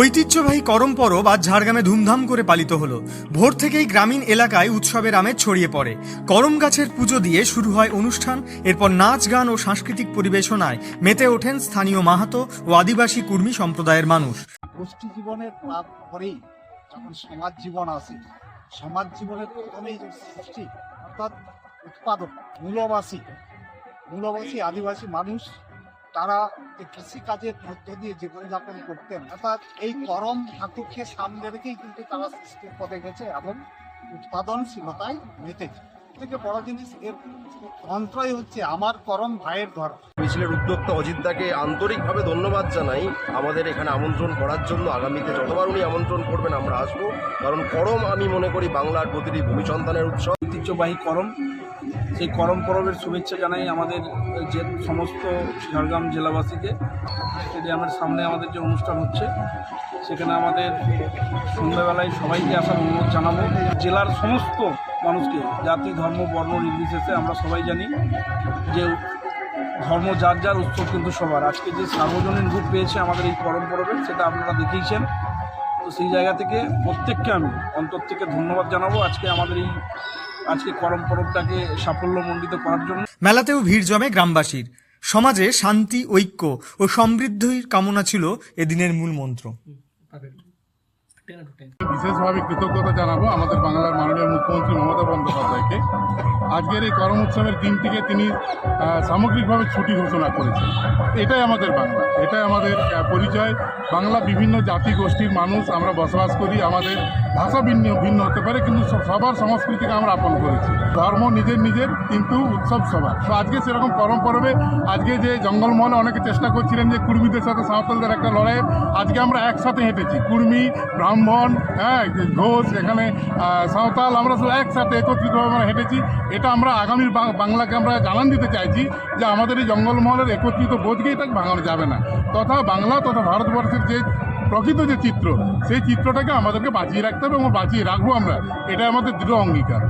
ঐতিহ্যবাহী করম পরব আজ ঝাড়গ্রামে ধুমধাম করে পালিত হলো। ভোর থেকেই গ্রামীণ এলাকায় উৎসবের আমেজ ছড়িয়ে পড়ে। করম গাছের পুজো দিয়ে শুরু হয় অনুষ্ঠান, এরপর নাচ, গান ও সাংস্কৃতিক পরিবেশনায় মেতে ওঠেন স্থানীয় মাহাতো ও আদিবাসী কুর্মী সম্প্রদায়ের মানুষ। গোষ্ঠী জীবনের পরেই যখন সমাজ জীবন সমাজ জীবনের সৃষ্টি, অর্থাৎ উৎপাদক, মূলবাসী মূলবাসী, আদিবাসী মানুষ তারা যে কৃষিকাজের মধ্য দিয়ে জীবনযাপন করতেন অর্থাৎ এই করম ধাতুকে সামনে রেখেই কিন্তু তারা সৃষ্টির পথে গেছে এবং উৎপাদনশীলতায় মেতেছে থেকে বড় জিনিস এর মন্ত্রই হচ্ছে আমার করম ভাইয়ের ঘর। মিছিলের উদ্যোক্তা অজিতদাকে আন্তরিকভাবে ধন্যবাদ জানাই। আমাদের এখানে আমন্ত্রণ করার জন্য আগামীতে যতবার উনি আমন্ত্রণ করবেন আমরা আসব। কারণ করম আমি মনে করি বাংলার প্রতিটি ভূমি সন্তানের উৎসব। ঐতিহ্যবাহী করম সেই করম পরবের শুভেচ্ছা জানাই আমাদের যে সমস্ত ঝাড়গ্রাম জেলাবাসীকে। স্টেডিয়ামের সামনে আমাদের যে অনুষ্ঠান হচ্ছে, সেখানে আমাদের সন্ধ্যাবেলায় সবাইকে আসার অনুরোধ জানাব। জেলার সমস্ত মানুষকে, জাতি, ধর্ম, বর্ণ নির্বিশেষে আমরা সবাই জানি যে ধর্ম যার যার উৎসব কিন্তু সবার। আজকে যে সার্বজনীন রূপ পেয়েছে আমাদের এই করম পরবের সেটা আপনারা দেখেইছেন তো সেই জায়গা থেকে প্রত্যেককে আমি অন্তর থেকে ধন্যবাদ জানাব। আজকে আমাদের এই আজকে করম পরবটাকে সাফল্যমণ্ডিত করার জন্য। মেলাতেও ভিড় জমে গ্রামবাসীর। সমাজে শান্তি ঐক্য ও সমৃদ্ধির কামনা ছিল এদিনের মূল মন্ত্র। বিশেষভাবে কৃতজ্ঞতা জানাব আমাদের বাংলার মাননীয় মুখ্যমন্ত্রী মমতা বন্দ্যোপাধ্যায়কে। আজকের এই করম উৎসবের দিনটিকে তিনি সামগ্রিকভাবে ছুটি ঘোষণা করেছেন। এটাই আমাদের বাংলা, এটাই আমাদের পরিচয়। বাংলা বিভিন্ন জাতি গোষ্ঠীর মানুষ আমরা বসবাস করি, আমাদের ভাষা ভিন্ন ভিন্ন হতে পারে, কিন্তু সবার সংস্কৃতিকে আমরা আপন করেছি। ধর্ম নিজের নিজের, কিন্তু উৎসব সবার। তো আজকে সেরকম করম পরবে। আজকে যে জঙ্গলমহলে অনেকে চেষ্টা করছিলেন যে কুর্মীদের সাথে সাঁওতালদের একটা লড়াই আজকে আমরা একসাথে হেঁটেছি। কুর্মী, ব্রাহ্মণ হ্যাঁ ঘোষ, এখানে সাঁওতাল, আমরা সব একসাথে একত্রিতভাবে আমরা হেঁটেছি। এটা আমরা আগামী বাংলাকে আমরা জানান দিতে চাইছি যে আমাদের এই জঙ্গলমহলের একত্রিত বোধকে এটা ভাঙানো যাবে না। তথা বাংলা তথা ভারতবর্ষের যে প্রকৃত যে চিত্র, সেই চিত্রটাকে আমাদেরকে বাঁচিয়ে রাখতে হবে এবং বাঁচিয়ে রাখব আমরা। এটা আমাদের দৃঢ় অঙ্গীকার।